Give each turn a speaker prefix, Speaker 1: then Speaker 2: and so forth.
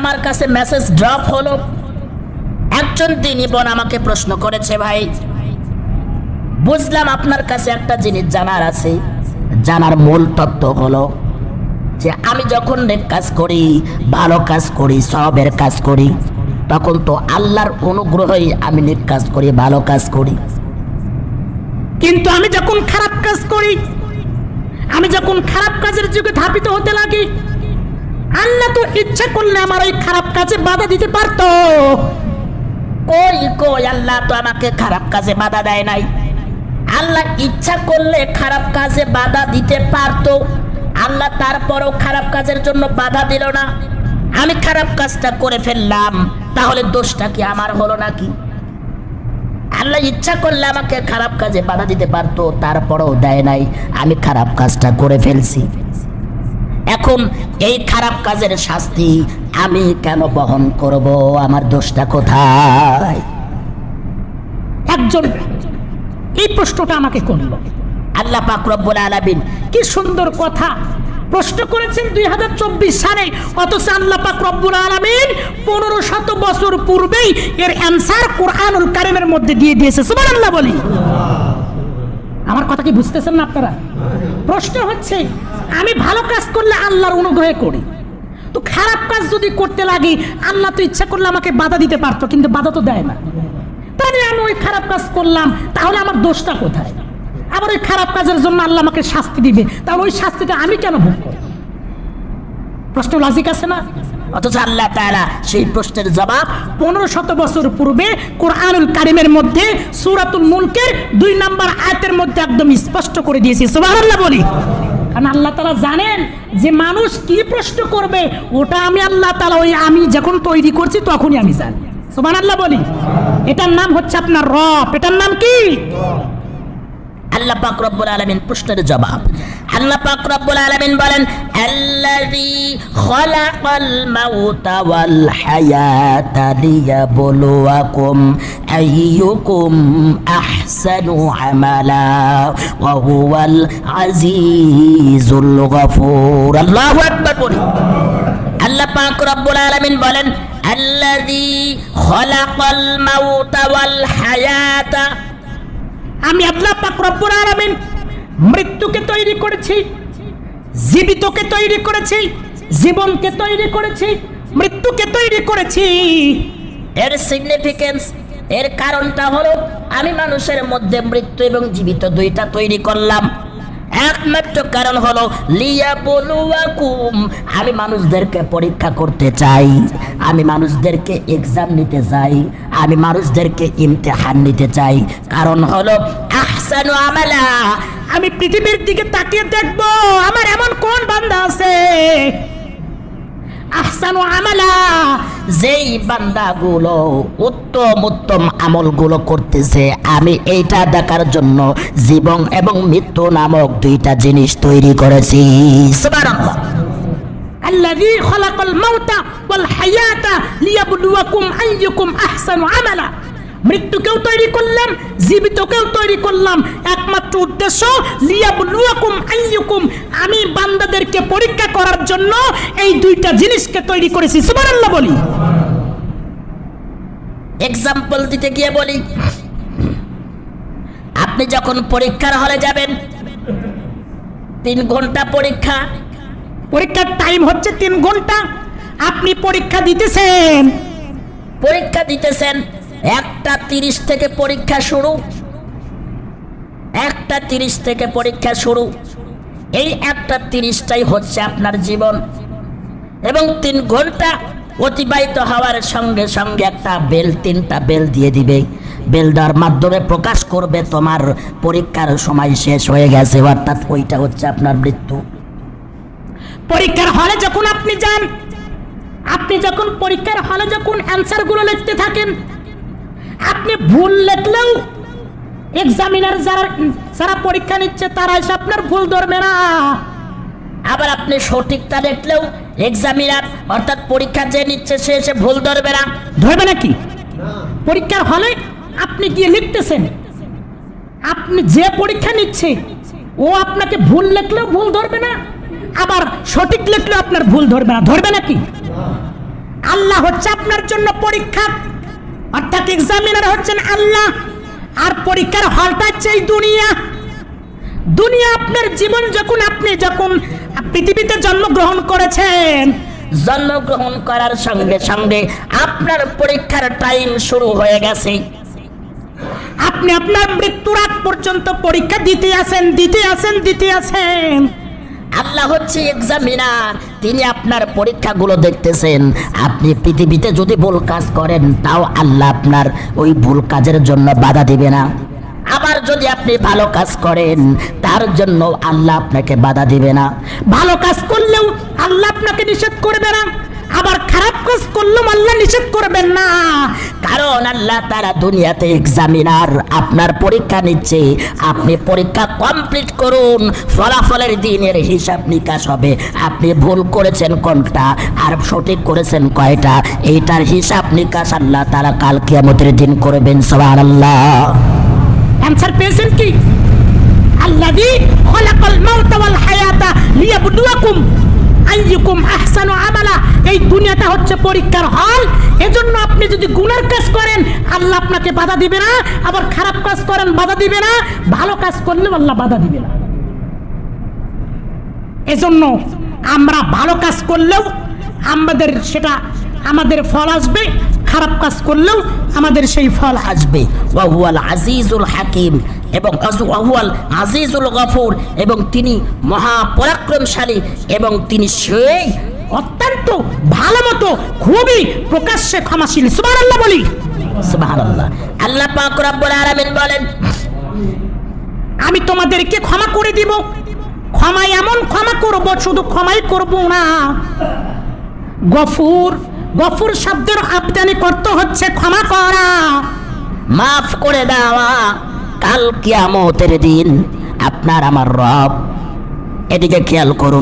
Speaker 1: আমার কাছে message drop হলো। একজন দিনী বোন আমাকে প্রশ্ন করেছে, ভাই, বুঝলাম আপনার কাছে একটা জিনিস জানার আছে। জানার মূল তত্ত্ব হলো যে আমি যখন নেক কাজ করি, ভালো কাজ করি, সবের কাজ করি, তখন তো আল্লাহর অনুগ্রহই আমি নেক কাজ করি, ভালো কাজ করি।
Speaker 2: কিন্তু আমি যখন খারাপ কাজ করি, আমি যখন খারাপ কাজের যুগে ধাপিত হতে লাগি আল্লাহ তো ইচ্ছা করলে আমার ওই খারাপ কাজে বাধা দিতে পারতো।
Speaker 1: কই কই আল্লাহ তো আমাকে খারাপ কাজে বাধা দেয় নাই। আল্লাহ ইচ্ছা করলে খারাপ কাজে বাধা দিতে পারতো। আল্লাহ তারপরও খারাপ কাজের জন্য বাধা দিল না। আমি খারাপ কাজটা করে ফেললাম, তাহলে দোষটা কি আমার হলো নাকি? আল্লাহ ইচ্ছা করলে আমাকে খারাপ কাজে বাধা দিতে পারতো, তারপরেও দেয় নাই। আমি খারাপ কাজটা করে ফেলছি। এখন এই খারাপ কাজের শাস্তি আমি কেন বহন করব? আমার দোষটা কোথায়?
Speaker 2: একজন এই প্রশ্নটা আমাকে করল।
Speaker 1: আল্লাহ পাক রব্বুল আলামিন
Speaker 2: কি সুন্দর কথা প্রশ্ন করেছেন দুই হাজার চব্বিশ সালে, অথচ আল্লাহ পাক রব্বুল আলমিন পনেরো শত বছর পূর্বেই এর অ্যান্সার কোরআনুল কারিমের মধ্যে দিয়ে দিয়েছে। সুবান আল্লাহ বলি। আমার কথা কি বুঝতেছেন না আপনারা? প্রশ্ন হচ্ছে, আমি ভালো কাজ করলে আল্লাহর অনুগ্রহে করি। তো খারাপ কাজ যদি করতে লাগি, আল্লাহ তো ইচ্ছা করলে আমাকে বাধা দিতে পারতো, কিন্তু বাধা তো দেয় না। তাহলে আমি ওই খারাপ কাজ করলাম, তাহলে আমার দোষটা কোথায়? আবার ওই খারাপ কাজের জন্য আল্লাহ আমাকে শাস্তি দিবে, তাহলে ওই শাস্তিটা আমি কেন ভোগ করব? প্রশ্ন লজিক আছে না?
Speaker 1: অথচ আল্লাহ তাআলা সেই প্রশ্নের জবাব
Speaker 2: পনেরো শত বছর পূর্বে কোরআনুল কারিমের মধ্যে সুরাতুল মুলকের দুই নাম্বার আয়াতের মধ্যে একদম স্পষ্ট করে দিয়েছি। সুবহানাল্লাহ বলি। কারণ আল্লাহ তালা জানেন যে মানুষ কি প্রশ্ন করবে, ওটা আমি আল্লাহ তালা ওই আমি যখন তৈরি করছি তখনই আমি জানি। সুবান আল্লাহ বলি। এটার নাম হচ্ছে আপনার রব। এটার নাম কি?
Speaker 1: আল্লাহ পাক রব্বুল আলামিন প্রশ্নের জবাব। আল্লাহ পাক রব্বুল বলেন, আল্লাযী খলাকাল মাউতা ওয়াল হায়াতা লিয়াবলুয়াকুম আইয়ুকুম আহসানু আমালা ওয়া হুয়াল আজিজুল গফুর। আল্লাহু পাক রব্বুল আলামিন বলেন, আল্লাযী খলাকাল মাউতা হায়াতা
Speaker 2: আমি আল্লাহ পাক রব্বুল আলামিন মৃত্যুকে তৈরি করেছি, জীবিতকে তৈরি করেছি, জীবনকে তৈরি করেছি, মৃত্যুকে তৈরি করেছি।
Speaker 1: এর সিগনিফিকেন্স এর কারণটা হলো আমি মানুষের মধ্যে মৃত্যু এবং জীবিত দুইটা তৈরি করলাম। একমাত্র কারণ হলো লিয়া বলুয়াকুম আমি মানুষদেরকে পরীক্ষা করতে চাই। আমি মানুষদেরকে এক্সাম নিতে চাই। আমি মানুষদেরকে ইমতেহান নিতে চাই। কারণ হলো, আহসানু আমালা,
Speaker 2: আমি পৃথিবীর দিকে তাকিয়ে দেখব, আমার এমন কোন বান্দা আছে? আহসানু আমালা
Speaker 1: যেই বান্দাগুলো উত্তম উত্তম আমলগুলো করতেছে আমি এইটা দেখার জন্য জীবন এবং মৃত্যু নামক দুইটা জিনিস তৈরি করেছি সুবহানাল্লাহ।
Speaker 2: الذي خلق الموت والحياة ليبلوكم أيكم أحسن عملا মৃত্যুকেও তৈরি করলাম জীবিতকেও তৈরি করলাম। একমাত্র উদ্দেশ্য লিয়াবলুয়াকুম আইয়ুকুম। আমি বান্দাদেরকে পরীক্ষা করার জন্য এই দুইটা জিনিসকে তৈরি করেছি। সুবহানাল্লাহ বলি।
Speaker 1: এক্সাম্পল দিতে গিয়ে বলি আপনি যখন পরীক্ষার হলে যাবেন তিন ঘণ্টা পরীক্ষা।
Speaker 2: পরীক্ষার টাইম হচ্ছে তিন ঘণ্টা। আপনি পরীক্ষা দিতেছেন।
Speaker 1: পরীক্ষা দিতেছেন একটা তিরিশ থেকে পরীক্ষা শুরু। একটা তিরিশ থেকে পরীক্ষা শুরু। এই একটা তিরিশটাই হচ্ছে আপনার জীবন। এবং তিন ঘণ্টা অতিবাহিত হওয়ার সঙ্গে সঙ্গে একটা বেল, তিনটা বেল দিয়ে দিবে। বেল দেওয়ার মাধ্যমে প্রকাশ করবে, তোমার পরীক্ষার সময় শেষ হয়ে গেছে। অর্থাৎ ওইটা হচ্ছে আপনার মৃত্যু।
Speaker 2: পরীক্ষার হলে যখন আপনি যান, আপনি যখন পরীক্ষার হলে যখন অ্যান্সারগুলো লিখতে থাকেন আপনি ভুল লিখলেও এক্সামিনার যারা যারা পরীক্ষা নিচ্ছে তারা এসে আপনার ভুল ধরবে না।
Speaker 1: আবার আপনি সঠিকটা দেখলেও এক্সামিনার অর্থাৎ পরীক্ষা যে নিচ্ছে সে এসে ভুল ধরবে না।
Speaker 2: ধরবে নাকি পরীক্ষার হলে আপনি গিয়ে লিখতেছেন। আপনি যে পরীক্ষা নিচ্ছে, ও আপনাকে ভুল লিখলেও ভুল ধরবে না। আবার সঠিক লিখলেও আপনার ভুল ধরবে না। ধরবে নাকি আল্লাহ হচ্ছে আপনার জন্য পরীক্ষা। অর্থাৎ এক্সামিনার হচ্ছেন আল্লাহ। আর পরীক্ষার হলটা হচ্ছে এই দুনিয়া। দুনিয়া আপনার জীবন যখন আপনি যখন পৃথিবীতে জন্মগ্রহণ করেছেন
Speaker 1: জন্মগ্রহণ করার সঙ্গে সঙ্গে আপনার পরীক্ষার টাইম শুরু হয়ে গেছে।
Speaker 2: আপনি আপনার মৃত্যুর আগ পর্যন্ত পরীক্ষা দিতে আছেন দিতে আছেন দিতে আছেন
Speaker 1: আল্লাহ হচ্ছে এক্সামিনার তিনি আপনার পরীক্ষাগুলো দেখতেছেন। আপনি পৃথিবীতে যদি ভুল কাজ করেন, তাও আল্লাহ আপনার ওই ভুল কাজের জন্য বাধা দিবে না। আবার যদি আপনি ভালো কাজ করেন, তার জন্য আল্লাহ আপনাকে বাধা দিবে না।
Speaker 2: ভালো কাজ করলেও আল্লাহ আপনাকে নিষেধ করবে না। আবার খারাপ কাজ করলেও আল্লাহ নিষেধ করবেন না।
Speaker 1: কারণ আল্লাহ তারা দুনিয়াতে এক্সামিনার আপনার পরীক্ষা নিচ্ছে, আপনি পরীক্ষা কমপ্লিট করুন, ফলাফলের দিনের হিসাব নিকাশ হবে। আপনি ভুল করেছেন কোনটা, আর সঠিক করেছেন কয়টা, এইটার হিসাব নিকাশ আল্লাহ তারা কাল কিয়ামতের দিন করবেন সবার আল্লাহ
Speaker 2: অ্যান্সার পেয়েছেন কি? আল্লাযী খলাকাল মাউতা ওয়াল হায়াতা লিয়াবলুয়াকুম আইয়ুকুম আহসানু আমালা। এই দুনিয়াটা হচ্ছে পরীক্ষার হল। এজন্য আপনি যদি গুণের কাজ করেন, আল্লাহ আপনাকে বাধা দিবে না। আবার খারাপ কাজ করেন, বাধা দিবে না। ভালো কাজ করলেও আল্লাহ বাধা দিবে না। এজন্য আমরা ভালো কাজ করলেও আমাদের সেটা, আমাদের ফল আসবে। খারাপ কাজ করলেও আমাদের সেই ফল আসবে।
Speaker 1: ওয়াহুয়াল আজিজুল হাকিম এবং ওয়াহুয়াল আজিজুল গফুর এবং তিনি মহাপরাক্রমশালী এবং তিনি সেই
Speaker 2: অত্যন্ত ভালো মতো খুবই প্রকাশ্যে ক্ষমাশীল। সুবহানাল্লাহ বলি।
Speaker 1: সুবহানাল্লাহ। আল্লাহ আলামিন বলেন,
Speaker 2: আমি তোমাদেরকে ক্ষমা করে দিব। ক্ষমা এমন ক্ষমা করব, শুধু ক্ষমাই করব না। গফুর গফুর শব্দের আবদানি করতে হচ্ছে, ক্ষমা করা।
Speaker 1: মাফ করে দেওয়া। কাল কিয়ামতের দিন আপনার আমার রব। এদিকে খেয়াল করুন।